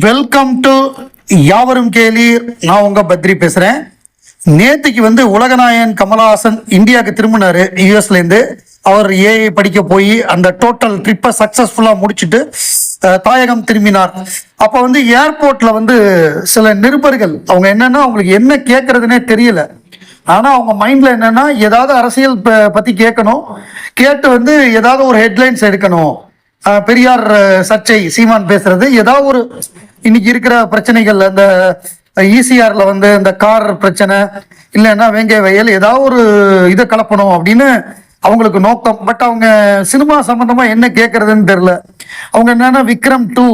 Welcome to யாவரும் கேலி. நான் உங்க பத்ரி பேசுறேன். நேற்றுக்கு வந்து உலகநாயகன் கமலஹாசன் இந்தியாவுக்கு திரும்பினாரு யூஎஸ்ல இருந்து. அவர் ஏஐ படிக்க போய் அந்த டோட்டல் ட்ரிப்பை சக்சஸ்ஃபுல்லா முடிச்சுட்டு தாயகம் திரும்பினார். அப்ப வந்து ஏர்போர்ட்ல வந்து சில நிருபர்கள் அவங்க என்னன்னா அவங்களுக்கு என்ன கேட்கறதுனே தெரியல. ஆனா அவங்க மைண்ட்ல என்னன்னா ஏதாவது அரசியல் ப- பத்தி கேட்கணும் கேட்டு வந்து ஏதாவது ஒரு ஹெட்லைன்ஸ் எடுக்கணும். பெரியார் சர்ச்சை சீமான் பேசுறது. ஏதாவது ஒரு இன்னைக்கு இருக்கிற பிரச்சனைகள் அந்த ஈசிஆர்ல வந்து இந்த கார் பிரச்சனை இல்லைன்னா வேங்கை வயல் ஏதாவது ஒரு இதை கலப்பணும் அப்படின்னு அவங்களுக்கு நோக்கம். பட் அவங்க சினிமா சம்பந்தமா என்ன கேட்கறதுன்னு தெரியல. அவங்க என்னன்னா விக்ரம் டூ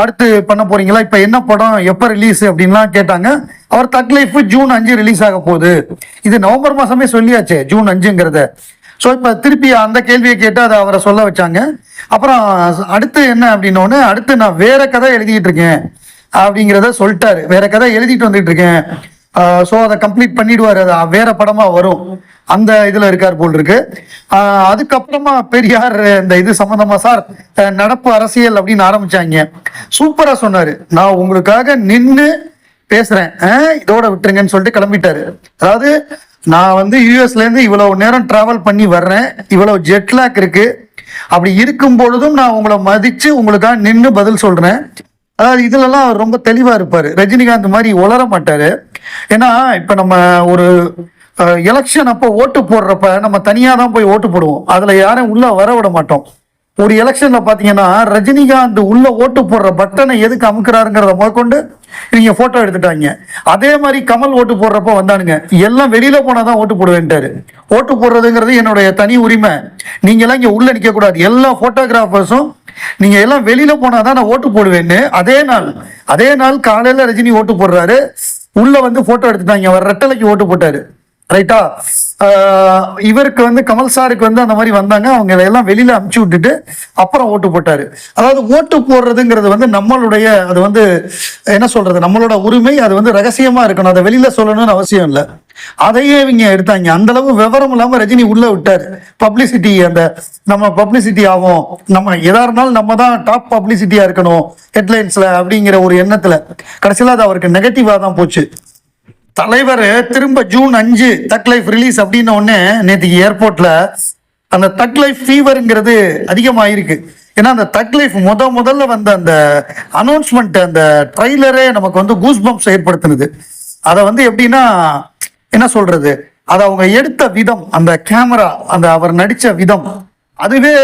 அடுத்து பண்ண போறீங்களா? இப்ப என்ன படம் எப்ப ரிலீஸ் அப்படின்லாம் கேட்டாங்க. அவர் தக் லைஃப் ஜூன் அஞ்சு ரிலீஸ் ஆக போகுது. இது நவம்பர் மாசமே சொல்லியாச்சே ஜூன் அஞ்சுங்கிறத. ஸோ இப்போ திருப்பி அந்த கேள்வியை கேட்டு அதை அவரை சொல்ல வச்சாங்க. அப்புறம் அடுத்து என்ன அப்படின்னோடனே அடுத்து நான் வேற கதை எழுதிட்டு இருக்கேன் அப்படிங்கிறத சொல்லிட்டாரு. வேற கதை எழுதிட்டு வந்துட்டு இருக்கேன். ஸோ அதை கம்ப்ளீட் பண்ணிடுவார். அது வேற படமா வரும். அந்த இதில் இருக்கார் போல் இருக்கு. அதுக்கப்புறமா பெரியார் இந்த இது சம்பந்தமா சார் நடப்பு அரசியல் அப்படின்னு ஆரம்பிச்சாங்க. சூப்பரா சொன்னாரு. நான் உங்களுக்காக நின்று பேசுறேன். இதோட விட்டுருங்கன்னு சொல்லிட்டு கிளம்பிட்டாரு. அதாவது நான் வந்து யூஎஸ்லேருந்து இவ்வளவு நேரம் ட்ராவல் பண்ணி வர்றேன். இவ்வளவு ஜெட்லாக் இருக்கு. அப்படி இருக்கும் பொழுதும் நான் உங்களை மதிச்சு உங்களுக்காக நின்று பதில் சொல்றேன். அதாவது இதுலலாம் அவர் ரொம்ப தெளிவாக இருப்பார். ரஜினிகாந்த் மாதிரி உளர மாட்டார். ஏன்னா இப்போ நம்ம ஒரு எலெக்ஷன் அப்போ ஓட்டு போடுறப்ப நம்ம தனியாக தான் போய் ஓட்டு போடுவோம். அதில் யாரும் உள்ளே வர விட மாட்டோம். ஒரு எலெக்ஷன்ல பாத்தீங்கன்னா ரஜினிகாந்த் உள்ள ஓட்டு போடுற பட்டனை எதுக்கு அமுக்கிறாருங்கிறத முதற்கொண்டு நீங்க போட்டோ எடுத்துட்டாங்க. அதே மாதிரி கமல் ஓட்டு போடுறப்ப வந்தானுங்க. எல்லாம் வெளியில போனாதான் ஓட்டு போடுவேன்ட்டாரு. ஓட்டு போடுறதுங்கிறது என்னுடைய தனி உரிமை. நீங்க எல்லாம் இங்க உள்ள நிக்க கூடாது. எல்லா போட்டோகிராஃபர்ஸும் நீங்க எல்லாம் வெளியில போனாதான் நான் ஓட்டு போடுவேன்னு. அதே நாள் அதே நாள் காலையில ரஜினி ஓட்டு போடுறாரு. உள்ள வந்து போட்டோ எடுத்துட்டாங்க. அவர் ரெட்டலைக்கு ஓட்டு போட்டாரு. ரைட்டா இவருக்கு வந்து கமல் சாருக்கு வந்து அந்த மாதிரி வந்தாங்க. அவங்க எல்லாம் வெளியில அமுச்சு விட்டுட்டு அப்புறம் ஓட்டு போட்டாரு. அதாவது ஓட்டு போடுறதுங்கிறது வந்து நம்மளுடைய அது வந்து என்ன சொல்றது நம்மளோட உரிமை அது வந்து ரகசியமா இருக்கணும். அதை வெளியில சொல்லணும்னு அவசியம் இல்லை. அதையே இவங்க எடுத்தாங்க. அந்த அளவு விவரம் இல்லாம ரஜினி உள்ள விட்டாரு. பப்ளிசிட்டி அந்த நம்ம பப்ளிசிட்டி ஆகும். நம்ம எதா இருந்தாலும் நம்ம தான் டாப் பப்ளிசிட்டியா இருக்கணும். ஹெட்லைன்ஸ்ல அப்படிங்கிற ஒரு எண்ணத்துல. கடைசியில அது அவருக்கு நெகட்டிவா தான் போச்சு. தலைவர் திரும்ப ஜூன் அஞ்சு தக் லைஃப் ரிலீஸ் அப்படின்ன உடனே நேற்றுக்கு ஏர்போர்ட்ல அந்த தக் லைஃப் ஃபீவருங்கிறது அதிகமாயிருக்கு. ஏன்னா அந்த தக் லைஃப் முத முதல்ல வந்த அந்த அனௌன்ஸ்மெண்ட் அந்த ட்ரைலரே நமக்கு வந்து கூஸ் பம்ப்ஸ் ஏற்படுத்தினது. அதை வந்து எப்படின்னா என்ன சொல்றது? அதை அவங்க எடுத்த விதம் அந்த கேமரா அந்த அவர் நடித்த விதம் அதுவே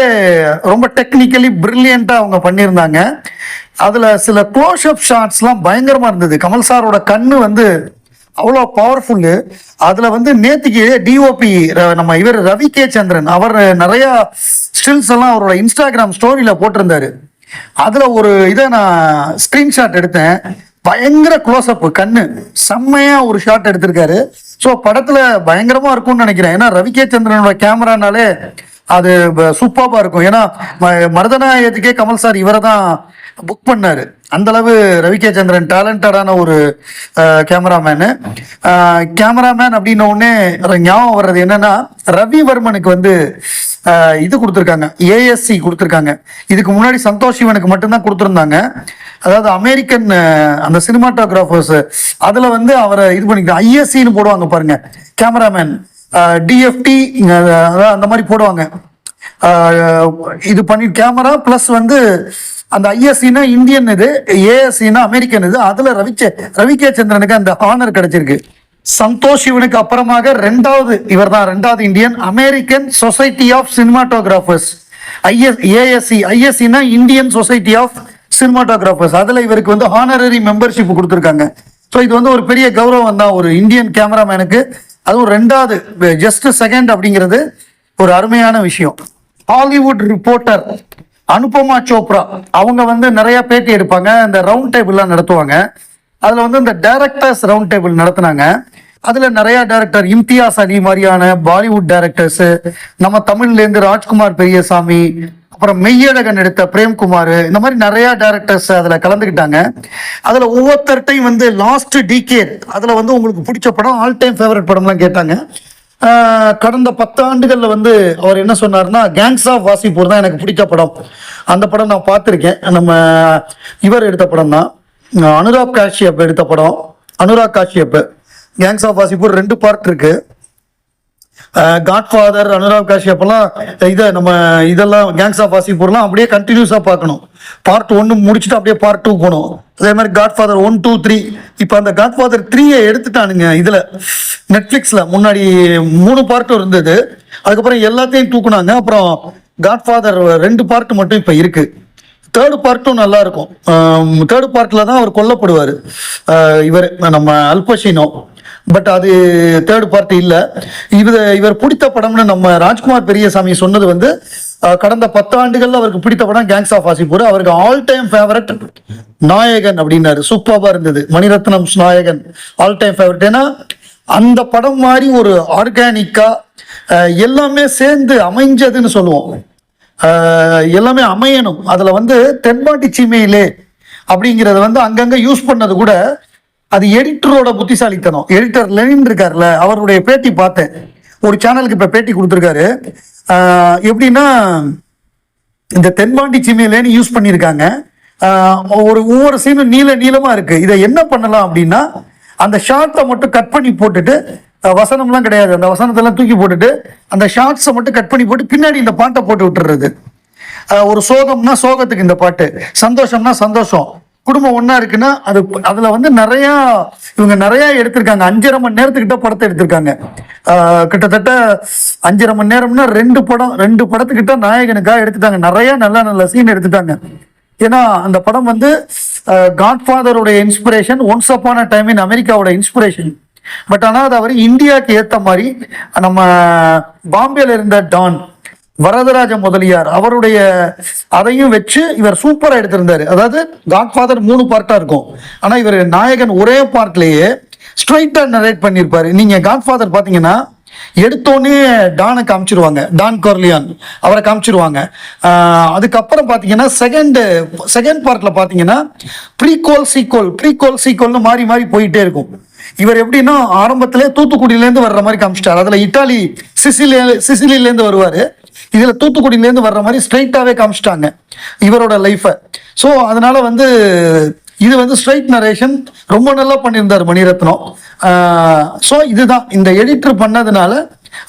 ரொம்ப டெக்னிக்கலி பிரில்லியண்டா அவங்க பண்ணியிருந்தாங்க. அதில் சில க்ளோஸ் ஷாட்ஸ்லாம் பயங்கரமாக இருந்தது. கமல் சாரோட கண்ணு வந்து அவ்வளோ பவர்ஃபுல்லு அதில் வந்து நேத்திக்கு டிஓபி நம்ம இவர் ரவி கே சந்திரன் அவர் நிறைய ஸ்டில்ஸ் எல்லாம் அவரோட இன்ஸ்டாகிராம் ஸ்டோரியில் போட்டிருந்தாரு. அதில் ஒரு இதை நான் ஸ்க்ரீன்ஷாட் எடுத்தேன். பயங்கர க்ளோஸ்அப் கண்ணு. செம்மையா ஒரு ஷாட் எடுத்திருக்காரு. ஸோ படத்தில் பயங்கரமா இருக்கும்னு நினைக்கிறேன். ஏன்னா ரவி கே சந்திரனோட கேமரானாலே அது சூப்பராக இருக்கும். ஏன்னா ம- மருதநாயகத்துக்கே கமல் சார் இவரை தான் புக் பண்ணாரு. அந்த அளவு ரவி கே சந்திரன் டேலண்டடான ஒரு கேமராமேனு கேமராமேன் அப்படின்ன உடனே ஞாபகம் வர்றது என்னன்னா ரவிவர்மனுக்கு வந்து இது கொடுத்துருக்காங்க. ஏஎஸ்சி கொடுத்துருக்காங்க. இதுக்கு முன்னாடி சந்தோஷ் இவனுக்கு மட்டும்தான் கொடுத்துருந்தாங்க. அதாவது அமெரிக்கன் அந்த சினிமாட்டோகிராஃபர்ஸ் அதுல வந்து அவரை இது பண்ணிக்கலாம் ஐஎஸ்சின்னு போடுவாங்க பாருங்க. கேமராமேன் டிஎஃப்டி அந்த மாதிரி போடுவாங்க. இது பண்ணி கேமரா ப்ளஸ் வந்து அந்த ஐஎஸ்சினா இந்தியன் இது ஏஎஸ்சினா அமெரிக்கன் இது அதுல ரவிச்சே ரவிகே சந்திரனுக்கு அந்த ஹானர் கிடைச்சிருக்கு. சந்தோஷ் இவனுக்கு அப்புறமாக ரெண்டாவது இவர் தான் ரெண்டாவது Indian American society of cinematographers IS ASC ஐஎஸ்சினா Indian society of cinematographers அதுல இவருக்கு வந்து ஹானரரி மெம்பர்ஷிப் கொடுத்துருக்காங்க. ஸோ இது வந்து ஒரு பெரிய கௌரவம் தான் ஒரு இந்தியன் கேமராமேனுக்கு அதுவும் ரெண்டாவது ஜஸ்ட் செகண்ட் அப்படிங்கிறது ஒரு அருமையான விஷயம். Hollywood reporter Anupama Chopra. அவங்க வந்து நிறைய பேட்டி எடுப்பாங்க. இந்த ரவுண்ட் டேபிள்லாம் நடத்துவாங்க. அதில் வந்து இந்த டைரக்டர்ஸ் ரவுண்ட் டேபிள் நடத்துனாங்க. அதில் நிறைய டேரக்டர் இம்தியாஸ் அலி மாதிரியான பாலிவுட் டைரக்டர்ஸ் நம்ம தமிழ்லேருந்து ராஜ்குமார் பெரியசாமி அப்புறம் மெய்யழகன் எடுத்த பிரேம்குமார் இந்த மாதிரி நிறைய டேரக்டர்ஸ் அதில் கலந்துக்கிட்டாங்க. அதில் ஒவ்வொருத்தர்ட்டையும் வந்து லாஸ்ட் டிகேட் அதில் வந்து உங்களுக்கு பிடிச்ச படம் ஆல் டைம் ஃபேவரட் படம்லாம் கேட்டாங்க. கடந்த பத்தாண்டுகளில் வந்து அவர் என்ன சொன்னார்னா கேங்ஸ் ஆஃப் வாசிப்பூர் தான் எனக்கு பிடிச்ச படம். அந்த படம் நான் பார்த்துருக்கேன். நம்ம இவர் எடுத்த படம் தான். அனுராக் காஷ்யப் எடுத்த படம். அனுராக் காஷ்யப் கேங்ஸ் ஆஃப் வாசிப்பூர் ரெண்டு பார்ட் இருக்குது காட்ஃபாதர் அனுராக் காஷ்யப்லாம் இதை நம்ம இதெல்லாம் கேங்ஸ் ஆஃப் வாசிப்பூர்லாம் அப்படியே கண்டினியூஸாக பார்க்கணும். பார்ட் ஒன்று முடிச்சுட்டு அப்படியே பார்ட் டூ போகணும். அதே மாதிரி காட்ஃபாதர் ஒன் டூ த்ரீ இப்போ அந்த காட்ஃபாதர் த்ரீயை எடுத்துட்டானுங்க இதில். நெட்ஃப்ளிக்ஸில் முன்னாடி மூணு பார்ட்டும் இருந்தது. அதுக்கப்புறம் எல்லாத்தையும் தூக்குனாங்க. அப்புறம் காட்ஃபாதர் ரெண்டு பார்ட் மட்டும் இப்போ இருக்குது தேர்டு பார்ட்டும் நல்லா இருக்கும். தேர்டு பார்ட்டில் தான் அவர் கொல்லப்படுவார். இவர் நம்ம அல்பஷினோ பட் அது தேர்ட் பார்ட்டி இல்லை. இவர் இவர் பிடித்த படம்னு நம்ம ராஜ்குமார் பெரியசாமி சொன்னது வந்து கடந்த பத்தாண்டுகளில் அவருக்கு பிடித்த படம் கேங்ஸ் ஆஃப் வாசிப்பூர் அவருக்கு ஆல் டைம் ஃபேவரட் நாயகன் அப்படின்னாரு. சூப்பராக இருந்தது. மணிரத்னம் நாயகன் ஆல் டைம் ஃபேவரட் ஏன்னா அந்த படம் மாதிரி ஒரு ஆர்கானிக்காக எல்லாமே சேர்ந்து அமைஞ்சதுன்னு சொல்லுவோம். எல்லாமே அமையணும். அதில் வந்து தென்பாட்டி சீமையிலே அப்படிங்கிறத வந்து அங்கங்கே யூஸ் பண்ணது கூட அது எடிட்டரோட புத்திசாலித்தனம். எடிட்டர் லெனின் இருக்கார்ல அவருடைய பேட்டி பார்த்தேன். ஒரு சேனலுக்கு இப்போ பேட்டி கொடுத்துருக்காரு. எப்படின்னா இந்த தென்பாண்டி சீமையிலேன்னு யூஸ் பண்ணியிருக்காங்க. ஒரு ஒவ்வொரு சீனும் நீல நீளமா இருக்கு. இதை என்ன பண்ணலாம் அப்படின்னா அந்த ஷார்ட்டை மட்டும் கட் பண்ணி போட்டுட்டு வசனம்லாம் கிடையாது. அந்த வசனத்தெல்லாம் தூக்கி போட்டுட்டு அந்த ஷார்ட்ஸை மட்டும் கட் பண்ணி போட்டு பின்னாடி இந்த பாட்டை போட்டு விட்டுறது. ஒரு சோகம்னா சோகத்துக்கு இந்த பாட்டு. சந்தோஷம்னா சந்தோஷம். குடும்பம் ஒன்றா இருக்குன்னா அது அதுல வந்து நிறைய இவங்க நிறைய எடுத்திருக்காங்க. அஞ்சரை மணி நேரத்துக்கிட்ட படத்தை எடுத்திருக்காங்க. கிட்டத்தட்ட அஞ்சரை மணி நேரம்னா ரெண்டு படம் ரெண்டு படத்துக்கிட்ட நாயகனுக்காக எடுத்துட்டாங்க. நிறைய நல்ல நல்ல சீன் எடுத்துட்டாங்க. ஏன்னா அந்த படம் வந்து காட்ஃபாதருடைய inspiration once upon a time in அமெரிக்காவோட இன்ஸ்பிரேஷன் பட் ஆனால் அது அவர் இந்தியாவுக்கு ஏற்ற மாதிரி நம்ம பாம்பேல இருந்த டான் வரதராஜ முதலியார் அவருடைய அதையும் வச்சு இவர் சூப்பராக எடுத்திருந்தாரு. அதாவது காட்ஃபாதர் மூணு பார்ட்டாக இருக்கும். ஆனால் இவர் நாயகன் ஒரே பார்ட்லேயே ஸ்ட்ரைட்டாக நரேட் பண்ணியிருப்பாரு. நீங்கள் காட்ஃபாதர் பார்த்தீங்கன்னா எடுத்தோடனே டானை காமிச்சிருவாங்க. டான் கொர்லியான் அவரை காமிச்சிருவாங்க. அதுக்கப்புறம் பார்த்தீங்கன்னா செகண்ட் செகண்ட் பார்ட்ல பார்த்தீங்கன்னா ப்ரீகோல் சீக்கோல் ப்ரீகோல் சீக்கோல்னு மாறி மாறி போயிட்டே இருக்கும். இவர் எப்படின்னா ஆரம்பத்திலே தூத்துக்குடியிலேருந்து வர்ற மாதிரி காமிச்சிட்டார். அதில் இட்டாலி சிசிலிய சிசிலியிலேருந்து வருவார். இதில் தூத்துக்குடியிலேருந்து வர்ற மாதிரி ஸ்ட்ரைட்டாகவே காமிச்சிட்டாங்க இவரோட லைஃப்பை ஸோ அதனால வந்து இது வந்து ஸ்ட்ரைட் நரேஷன் ரொம்ப நல்லா பண்ணியிருந்தார் மணிரத்னம். ஸோ இதுதான். இந்த எடிட்டர் பண்ணதுனால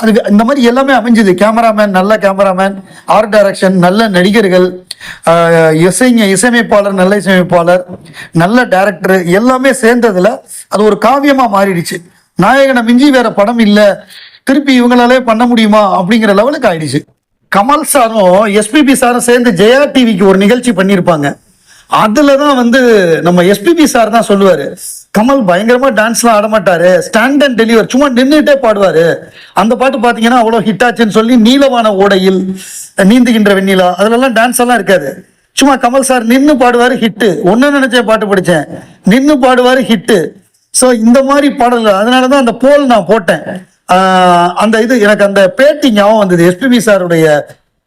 அது இந்த மாதிரி எல்லாமே அமைஞ்சது. கேமராமேன் நல்ல கேமராமேன் ஆர்ட் டைரக்ஷன் நல்ல நடிகர்கள் இசைங்க இசையமைப்பாளர் நல்ல இசையமைப்பாளர் நல்ல டேரக்டர் எல்லாமே சேர்ந்ததுல அது ஒரு காவியமாக மாறிடுச்சு. நாயகனை மிஞ்சி வேற படம் இல்லை. திருப்பி இவங்களாலே பண்ண முடியுமா அப்படிங்கிற லெவலுக்கு ஆயிடுச்சு. கமல் சாரும் எஸ்பிபி சாரும் சேர்ந்து ஜெயா டிவிக்கு ஒரு நிகழ்ச்சி பண்ணியிருப்பாங்க. அதுல தான் வந்து நம்ம எஸ்பிபி சார் தான் சொல்லுவாரு. கமல் பயங்கரமா டான்ஸ்லாம் ஆட மாட்டாரு ஸ்டாண்ட் அண்ட் டெலிவர் சும்மா நின்றுட்டே பாடுவாரு. அந்த பாட்டு பாத்தீங்கன்னா அவ்வளவு ஹிட் ஆச்சுன்னு சொல்லி நீளமான ஓடையில் நீந்துகின்ற வெண்ணிலா. அதுலலாம் டான்ஸ் எல்லாம் இருக்காது. சும்மா கமல் சார் நின்று பாடுவாரு ஹிட்டு ஒன்னு நினைச்சே பாட்டு படிச்சேன். நின்று பாடுவாரு ஹிட்டு ஸோ இந்த மாதிரி பாடல்கள். அதனால தான் அந்த போல் நான் போட்டேன். அந்த இது எனக்கு அந்த பேட்டி ஞாபகம் வந்தது. எஸ்பிபி சாருடைய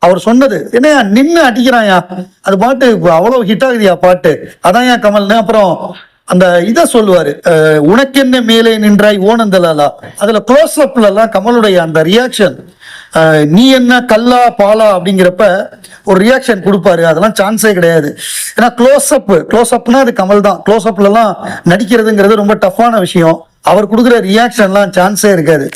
அவர் சொன்னது என்னையா நின்று அடிக்கிறாயா அது பாட்டு அவ்வளோ ஹிட் ஆகுதியா பாட்டு? அதான் ஏன் கமல்னு அப்புறம் அந்த இதை சொல்லுவாரு உனக்கென்ன மேலே நின்றாய் ஓனந்தலாலா? அதுல க்ளோஸ் அப்ல எல்லாம் கமலுடைய அந்த ரியாக்ஷன் நீ என்ன கல்லா பாலா? அப்படிங்கிறப்ப ஒரு ரியாக்ஷன் கொடுப்பாரு. அதெல்லாம் சான்ஸே கிடையாது. ஏன்னா க்ளோஸ் அப் க்ளோஸ் அப்னா அது கமல் தான். க்ளோஸ் அப்ல எல்லாம் நடிக்கிறதுங்கிறது ரொம்ப டஃப்பான விஷயம். அவர் கொடுக்குற ரியாக்ஷன்லாம் சான்ஸே இருக்காது.